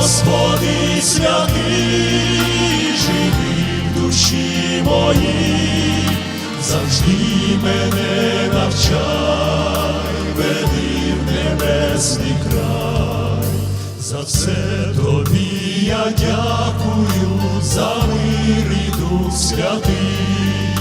Господи святий, живий в душі моїй, завжди мене навчай, веди в небесний край, за все тобі я дякую, за мир і дух святий,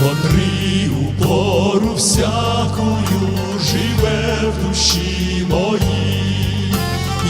котрий у пору всякую живе в душі моїй.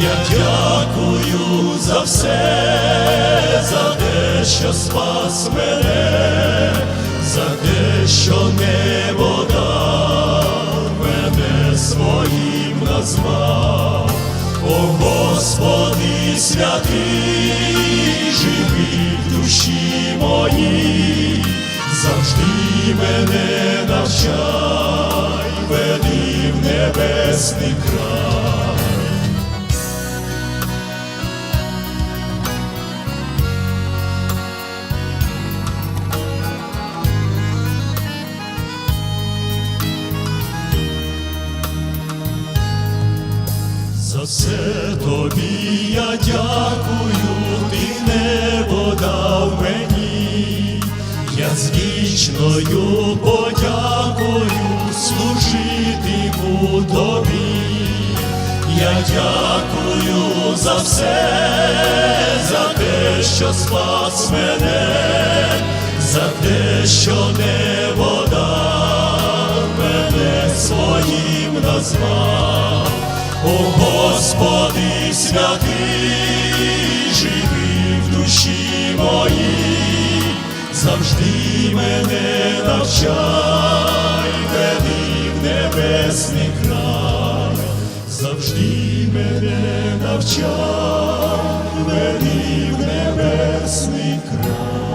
Я дякую за все, за те, що спас мене, за те, що небо дав, мене своїм назвав. О Господи святий, живий в душі моїй, завжди мене навчай, веди в небесний край. За все тобі я дякую, ти небо дав мені, я з вічною подякою служитиму тобі. Я дякую за все, за те, що спас мене, за те, що небо дав, мене своїм назвав. О Господи святий, живий в душі моїй, завжди мене навчай, веди в небесний край, завжди мене навчай, веди в небесний край.